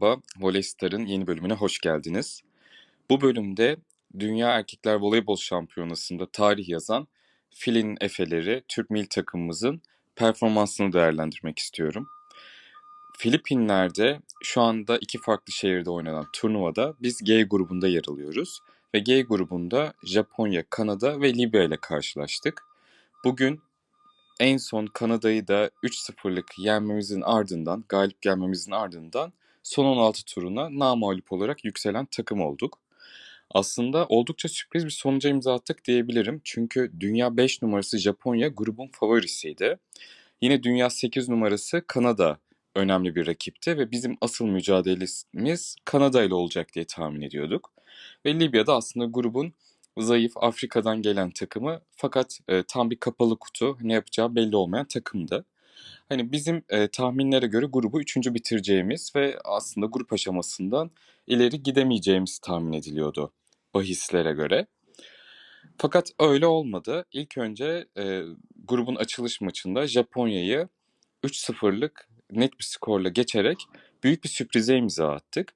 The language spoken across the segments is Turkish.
Merhaba, Voleystar'ın yeni bölümüne hoş geldiniz. Bu bölümde Dünya Erkekler Voleybol Şampiyonası'nda tarih yazan Filin Efeleri Türk milli takımımızın performansını değerlendirmek istiyorum. Filipinler'de şu anda iki farklı şehirde oynanan turnuvada biz G grubunda yer alıyoruz. Ve G grubunda Japonya, Kanada ve Libya ile karşılaştık. Bugün en son Kanada'yı da 3-0'lık yenmemizin ardından, galip gelmemizin ardından son 16 turuna namalip olarak yükselen takım olduk. Aslında oldukça sürpriz bir sonuca imza attık diyebilirim. Çünkü dünya 5 numarası Japonya grubun favorisiydi. Yine dünya 8 numarası Kanada önemli bir rakipti ve bizim asıl mücadelemiz Kanada ile olacak diye tahmin ediyorduk. Ve Libya'da aslında grubun zayıf Afrika'dan gelen takımı fakat e, tam bir kapalı kutu ne yapacağı belli olmayan takımdı. Hani bizim e, tahminlere göre grubu üçüncü bitireceğimiz ve aslında grup aşamasından ileri gidemeyeceğimiz tahmin ediliyordu bahislere göre. Fakat öyle olmadı. İlk önce e, grubun açılış maçında Japonya'yı 3-0'lık net bir skorla geçerek büyük bir sürprize imza attık.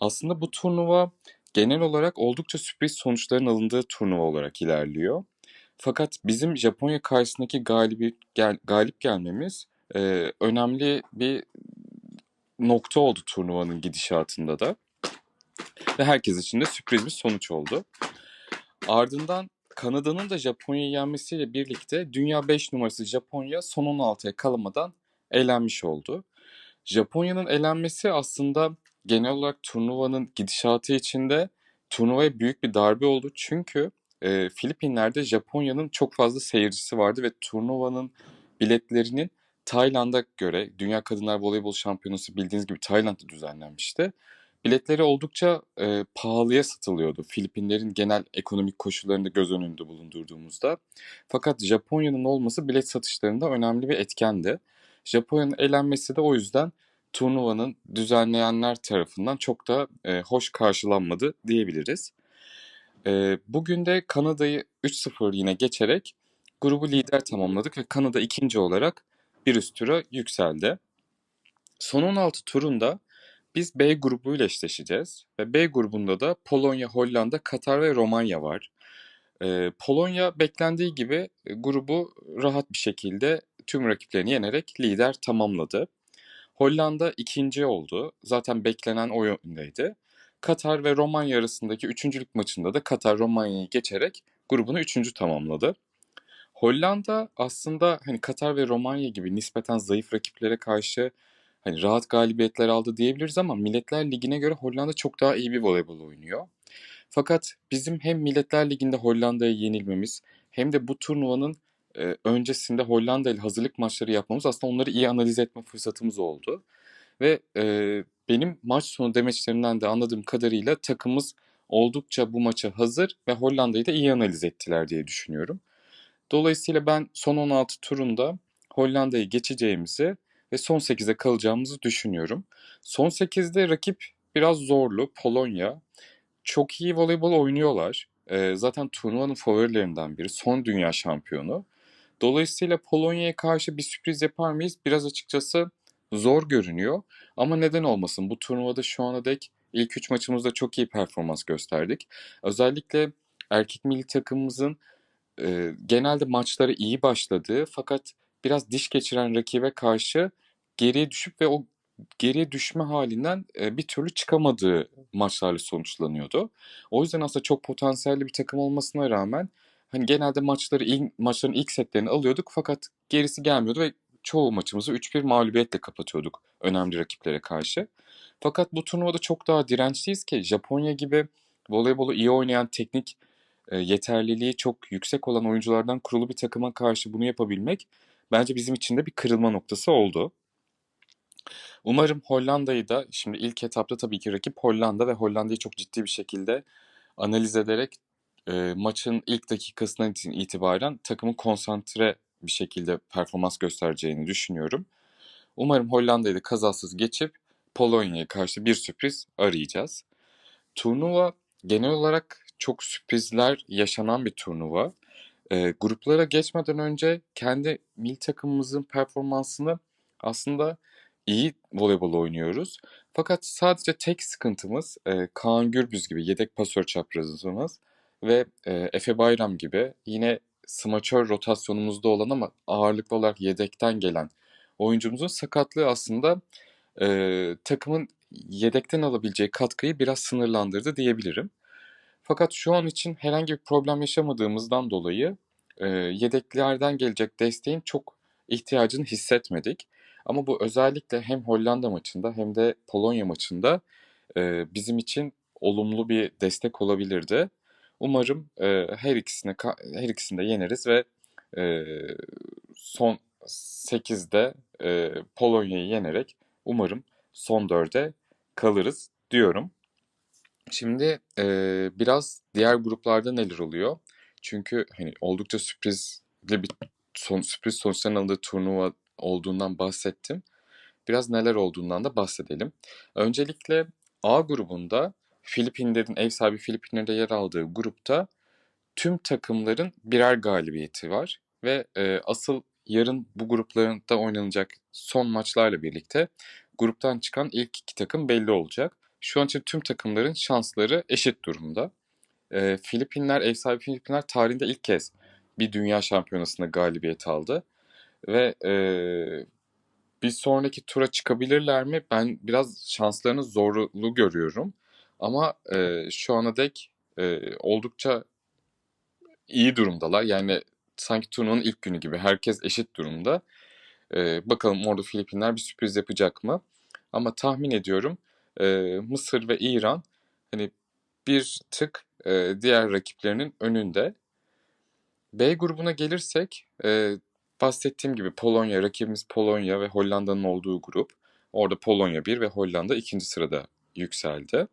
Aslında bu turnuva genel olarak oldukça sürpriz sonuçların alındığı turnuva olarak ilerliyor. Fakat bizim Japonya karşısındaki galibi, gel, galip gelmemiz e, önemli bir nokta oldu turnuvanın gidişatında da. Ve herkes için de sürpriz bir sonuç oldu. Ardından Kanada'nın da Japonya'yı yenmesiyle birlikte Dünya 5 numarası Japonya son 16'ya kalamadan elenmiş oldu. Japonya'nın elenmesi aslında genel olarak turnuvanın gidişatı içinde turnuvaya büyük bir darbe oldu. Çünkü e, Filipinler'de Japonya'nın çok fazla seyircisi vardı ve turnuvanın biletlerinin Tayland'a göre Dünya Kadınlar Voleybol Şampiyonası bildiğiniz gibi Tayland'da düzenlenmişti. Biletleri oldukça e, pahalıya satılıyordu Filipinlerin genel ekonomik koşullarını göz önünde bulundurduğumuzda. Fakat Japonya'nın olması bilet satışlarında önemli bir etkendi. Japonya'nın elenmesi de o yüzden turnuvanın düzenleyenler tarafından çok da e, hoş karşılanmadı diyebiliriz. E, bugün de Kanada'yı 3-0 yine geçerek grubu lider tamamladık ve Kanada ikinci olarak bir üst tura yükseldi. Son 16 turunda biz B grubuyla eşleşeceğiz ve B grubunda da Polonya, Hollanda, Katar ve Romanya var. Ee, Polonya beklendiği gibi e, grubu rahat bir şekilde tüm rakiplerini yenerek lider tamamladı. Hollanda ikinci oldu. Zaten beklenen o yöndeydi. Katar ve Romanya arasındaki üçüncülük maçında da Katar Romanya'yı geçerek grubunu üçüncü tamamladı. Hollanda aslında hani Katar ve Romanya gibi nispeten zayıf rakiplere karşı hani rahat galibiyetler aldı diyebiliriz ama Milletler Ligi'ne göre Hollanda çok daha iyi bir voleybol oynuyor. Fakat bizim hem Milletler Ligi'nde Hollanda'ya yenilmemiz hem de bu turnuvanın e, öncesinde Hollanda ile hazırlık maçları yapmamız aslında onları iyi analiz etme fırsatımız oldu. Ve e, benim maç sonu demeçlerinden de anladığım kadarıyla takımımız oldukça bu maça hazır ve Hollanda'yı da iyi analiz ettiler diye düşünüyorum. Dolayısıyla ben son 16 turunda Hollanda'yı geçeceğimizi ve son 8'e kalacağımızı düşünüyorum. Son 8'de rakip biraz zorlu. Polonya. Çok iyi voleybol oynuyorlar. Ee, zaten turnuvanın favorilerinden biri. Son dünya şampiyonu. Dolayısıyla Polonya'ya karşı bir sürpriz yapar mıyız? Biraz açıkçası zor görünüyor. Ama neden olmasın? Bu turnuvada şu ana dek ilk 3 maçımızda çok iyi performans gösterdik. Özellikle erkek milli takımımızın e, genelde maçları iyi başladığı fakat biraz diş geçiren rakibe karşı geriye düşüp ve o geriye düşme halinden e, bir türlü çıkamadığı maçlarla sonuçlanıyordu. O yüzden aslında çok potansiyelli bir takım olmasına rağmen hani genelde maçları ilk, maçların ilk setlerini alıyorduk fakat gerisi gelmiyordu ve çoğu maçımızı 3-1 mağlubiyetle kapatıyorduk önemli rakiplere karşı. Fakat bu turnuvada çok daha dirençliyiz ki Japonya gibi voleybolu iyi oynayan teknik yeterliliği çok yüksek olan oyunculardan kurulu bir takıma karşı bunu yapabilmek bence bizim için de bir kırılma noktası oldu. Umarım Hollanda'yı da şimdi ilk etapta tabii ki rakip Hollanda ve Hollanda'yı çok ciddi bir şekilde analiz ederek e, maçın ilk dakikasından itibaren takımı konsantre bir şekilde performans göstereceğini düşünüyorum. Umarım Hollanda'yı da kazasız geçip Polonya'ya karşı bir sürpriz arayacağız. Turnuva genel olarak çok sürprizler yaşanan bir turnuva. E, gruplara geçmeden önce kendi mil takımımızın performansını aslında iyi voleybol oynuyoruz. Fakat sadece tek sıkıntımız e, Kaan Gürbüz gibi yedek pasör çaprazımız ve e, Efe Bayram gibi yine smaçör rotasyonumuzda olan ama ağırlıklı olarak yedekten gelen oyuncumuzun sakatlığı aslında e, takımın yedekten alabileceği katkıyı biraz sınırlandırdı diyebilirim. Fakat şu an için herhangi bir problem yaşamadığımızdan dolayı e, yedeklerden gelecek desteğin çok ihtiyacını hissetmedik. Ama bu özellikle hem Hollanda maçında hem de Polonya maçında e, bizim için olumlu bir destek olabilirdi. Umarım e, her ikisini her ikisini de yeneriz ve e, son 8'de e, Polonya'yı yenerek umarım son 4'e kalırız diyorum. Şimdi e, biraz diğer gruplarda neler oluyor? Çünkü hani oldukça sürprizli bir son, sürpriz sonuçların alındığı turnuva olduğundan bahsettim. Biraz neler olduğundan da bahsedelim. Öncelikle A grubunda Filipinlerin ev sahibi Filipinler'de yer aldığı grupta tüm takımların birer galibiyeti var ve e, asıl yarın bu gruplarında oynanacak son maçlarla birlikte gruptan çıkan ilk iki takım belli olacak. Şu an için tüm takımların şansları eşit durumda. E, Filipinler, ev sahibi Filipinler tarihinde ilk kez bir dünya şampiyonasında galibiyet aldı. Ve e, bir sonraki tura çıkabilirler mi? Ben biraz şanslarını zorlu görüyorum. Ama e, şu ana dek e, oldukça iyi durumdalar. Yani sanki turnuvanın ilk günü gibi herkes eşit durumda. E, bakalım orada Filipinler bir sürpriz yapacak mı? Ama tahmin ediyorum e, Mısır ve İran hani bir tık e, diğer rakiplerinin önünde. B grubuna gelirsek e, bahsettiğim gibi Polonya, rakibimiz Polonya ve Hollanda'nın olduğu grup. Orada Polonya 1 ve Hollanda ikinci sırada yükseldi.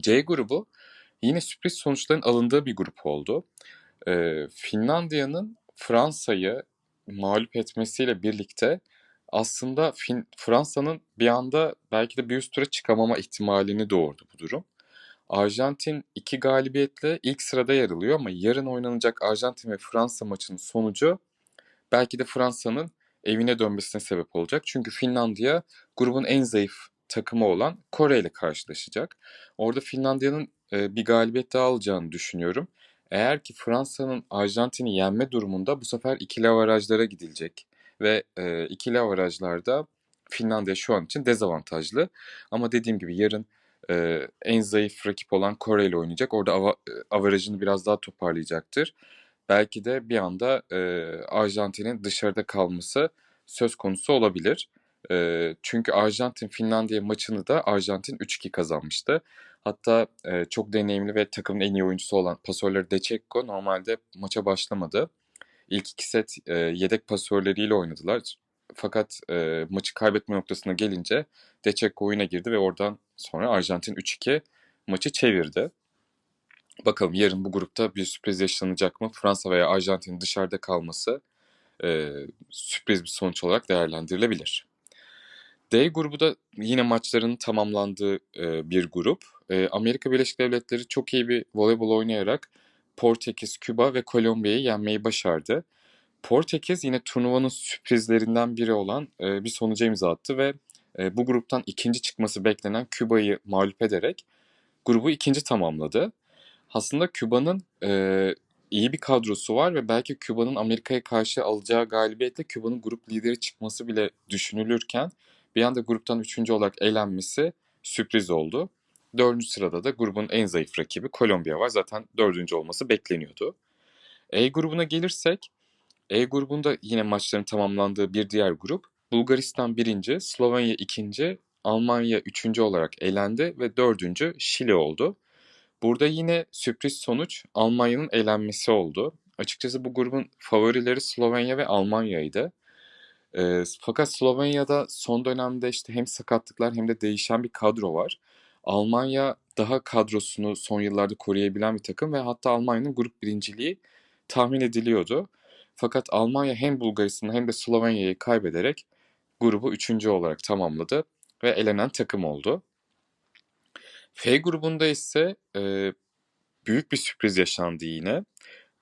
C grubu yine sürpriz sonuçların alındığı bir grup oldu. Ee, Finlandiya'nın Fransa'yı mağlup etmesiyle birlikte aslında fin- Fransa'nın bir anda belki de bir üst tura çıkamama ihtimalini doğurdu bu durum. Arjantin iki galibiyetle ilk sırada yer alıyor ama yarın oynanacak Arjantin ve Fransa maçının sonucu belki de Fransa'nın evine dönmesine sebep olacak. Çünkü Finlandiya grubun en zayıf takımı olan Kore ile karşılaşacak. Orada Finlandiya'nın e, bir galibiyet daha alacağını düşünüyorum. Eğer ki Fransa'nın Arjantin'i yenme durumunda bu sefer ikili avarajlara gidilecek. Ve e, ikili avarajlarda Finlandiya şu an için dezavantajlı. Ama dediğim gibi yarın e, en zayıf rakip olan Kore ile oynayacak. Orada av- avarajını biraz daha toparlayacaktır belki de bir anda e, Arjantin'in dışarıda kalması söz konusu olabilir. E, çünkü Arjantin-Finlandiya maçını da Arjantin 3-2 kazanmıştı. Hatta e, çok deneyimli ve takımın en iyi oyuncusu olan pasörleri Decekko normalde maça başlamadı. İlk iki set e, yedek pasörleriyle oynadılar. Fakat e, maçı kaybetme noktasına gelince Decekko oyuna girdi ve oradan sonra Arjantin 3-2 maçı çevirdi. Bakalım yarın bu grupta bir sürpriz yaşanacak mı? Fransa veya Arjantin'in dışarıda kalması e, sürpriz bir sonuç olarak değerlendirilebilir. D grubu da yine maçların tamamlandığı e, bir grup. E, Amerika Birleşik Devletleri çok iyi bir voleybol oynayarak Portekiz, Küba ve Kolombiya'yı yenmeyi başardı. Portekiz yine turnuvanın sürprizlerinden biri olan e, bir sonuca imza attı ve e, bu gruptan ikinci çıkması beklenen Küba'yı mağlup ederek grubu ikinci tamamladı. Aslında Küba'nın e, iyi bir kadrosu var ve belki Küba'nın Amerika'ya karşı alacağı galibiyetle Küba'nın grup lideri çıkması bile düşünülürken bir anda gruptan üçüncü olarak elenmesi sürpriz oldu. Dördüncü sırada da grubun en zayıf rakibi Kolombiya var. Zaten dördüncü olması bekleniyordu. E grubuna gelirsek, E grubunda yine maçların tamamlandığı bir diğer grup. Bulgaristan birinci, Slovenya ikinci, Almanya üçüncü olarak elendi ve dördüncü Şili oldu. Burada yine sürpriz sonuç Almanya'nın elenmesi oldu. Açıkçası bu grubun favorileri Slovenya ve Almanya'ydı. E, fakat Slovenya'da son dönemde işte hem sakatlıklar hem de değişen bir kadro var. Almanya daha kadrosunu son yıllarda koruyabilen bir takım ve hatta Almanya'nın grup birinciliği tahmin ediliyordu. Fakat Almanya hem Bulgaristan'ı hem de Slovenya'yı kaybederek grubu üçüncü olarak tamamladı ve elenen takım oldu. F grubunda ise e, büyük bir sürpriz yaşandı yine.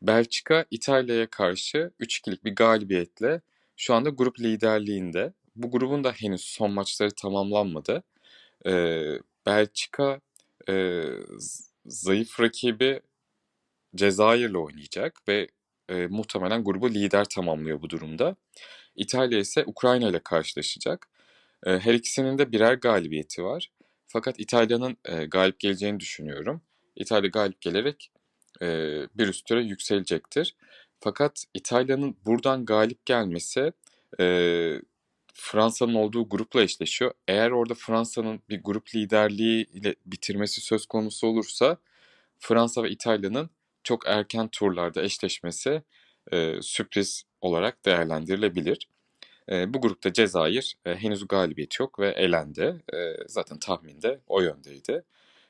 Belçika İtalya'ya karşı 3-2'lik bir galibiyetle şu anda grup liderliğinde. Bu grubun da henüz son maçları tamamlanmadı. Ee, Belçika e, zayıf rakibi Cezayir'le oynayacak ve e, muhtemelen grubu lider tamamlıyor bu durumda. İtalya ise Ukrayna ile karşılaşacak. E, her ikisinin de birer galibiyeti var. Fakat İtalya'nın e, galip geleceğini düşünüyorum. İtalya galip gelerek e, bir üst tura yükselecektir. Fakat İtalya'nın buradan galip gelmesi e, Fransa'nın olduğu grupla eşleşiyor. Eğer orada Fransa'nın bir grup liderliği ile bitirmesi söz konusu olursa Fransa ve İtalya'nın çok erken turlarda eşleşmesi e, sürpriz olarak değerlendirilebilir. E, bu grupta Cezayir e, henüz galibiyet yok ve elendi. E, zaten tahminde o yöndeydi.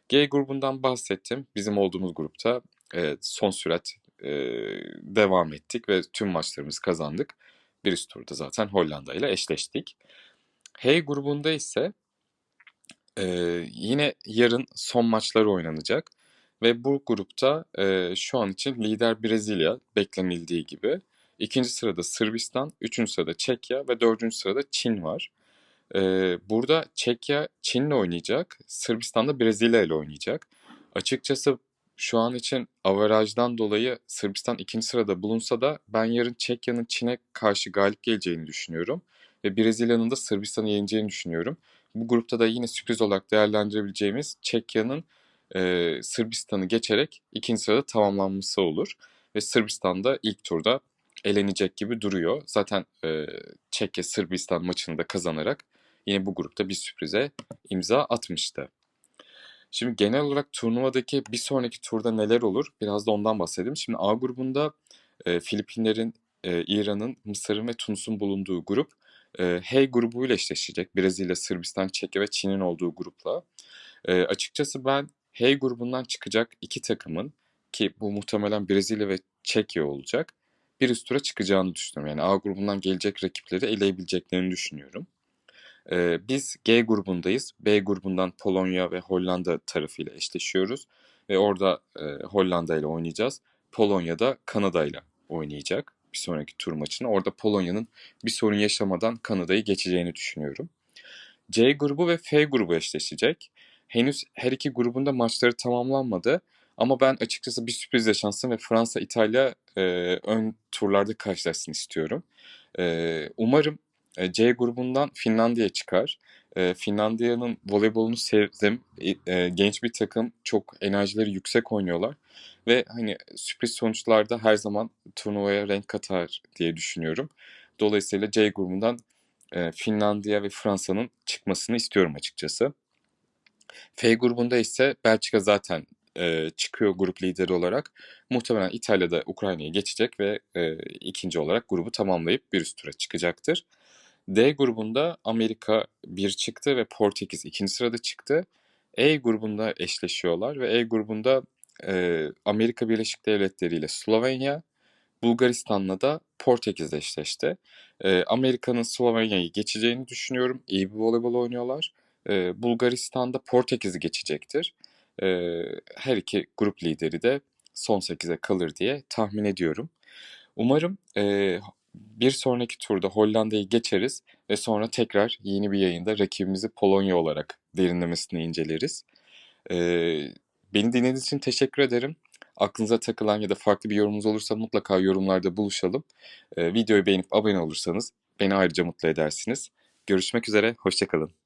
G grubundan bahsettim. Bizim olduğumuz grupta e, son sürat e, devam ettik ve tüm maçlarımızı kazandık. Bir üst turda zaten Hollanda ile eşleştik. H grubunda ise e, yine yarın son maçlar oynanacak. Ve bu grupta e, şu an için lider Brezilya beklenildiği gibi. İkinci sırada Sırbistan, üçüncü sırada Çekya ve dördüncü sırada Çin var. E, burada Çekya Çin'le oynayacak, Sırbistan da Brezilya ile oynayacak. Açıkçası şu an için averajdan dolayı Sırbistan ikinci sırada bulunsa da ben yarın Çekya'nın Çin'e karşı galip geleceğini düşünüyorum. Ve Brezilya'nın da Sırbistan'ı yeneceğini düşünüyorum. Bu grupta da yine sürpriz olarak değerlendirebileceğimiz Çekya'nın e, Sırbistan'ı geçerek ikinci sırada tamamlanması olur. Ve Sırbistan da ilk turda elenecek gibi duruyor. Zaten e, Çekya Sırbistan maçını da kazanarak yine bu grupta bir sürprize imza atmıştı. Şimdi genel olarak turnuvadaki bir sonraki turda neler olur? Biraz da ondan bahsedeyim. Şimdi A grubunda e, Filipinlerin, e, İran'ın, Mısır'ın ve Tunus'un bulunduğu grup e, H grubuyla eşleşecek. Brezilya, Sırbistan, Çekya ve Çin'in olduğu grupla. E, açıkçası ben H grubundan çıkacak iki takımın ki bu muhtemelen Brezilya ve Çekya olacak. Bir üst tura çıkacağını düşünüyorum. Yani A grubundan gelecek rakipleri eleyebileceklerini düşünüyorum. Biz G grubundayız. B grubundan Polonya ve Hollanda tarafıyla eşleşiyoruz. Ve orada e, Hollanda ile oynayacağız. Polonya da Kanada ile oynayacak bir sonraki tur maçını. Orada Polonya'nın bir sorun yaşamadan Kanada'yı geçeceğini düşünüyorum. C grubu ve F grubu eşleşecek. Henüz her iki grubunda maçları tamamlanmadı. Ama ben açıkçası bir sürpriz yaşansın ve Fransa, İtalya e, ön turlarda karşılaşsın istiyorum. E, umarım C grubundan Finlandiya çıkar. E, Finlandiya'nın voleybolunu sevdim. E, e, genç bir takım, çok enerjileri yüksek oynuyorlar. Ve hani sürpriz sonuçlarda her zaman turnuvaya renk katar diye düşünüyorum. Dolayısıyla C grubundan e, Finlandiya ve Fransa'nın çıkmasını istiyorum açıkçası. F grubunda ise Belçika zaten e, çıkıyor grup lideri olarak. Muhtemelen İtalya da Ukrayna'yı geçecek ve e, ikinci olarak grubu tamamlayıp bir üst tura çıkacaktır. D grubunda Amerika bir çıktı ve Portekiz ikinci sırada çıktı. E grubunda eşleşiyorlar ve E grubunda e, Amerika Birleşik Devletleri ile Slovenya, Bulgaristan'la da Portekiz eşleşti. E, Amerika'nın Slovenya'yı geçeceğini düşünüyorum. İyi bir voleybol oynuyorlar. E, Bulgaristan'da Portekiz'i geçecektir. E, her iki grup lideri de son 8'e kalır diye tahmin ediyorum. Umarım e, bir sonraki turda Hollanda'yı geçeriz ve sonra tekrar yeni bir yayında rakibimizi Polonya olarak derinlemesine inceleriz. E, beni dinlediğiniz için teşekkür ederim. Aklınıza takılan ya da farklı bir yorumunuz olursa mutlaka yorumlarda buluşalım. E, videoyu beğenip abone olursanız beni ayrıca mutlu edersiniz. Görüşmek üzere, hoşçakalın.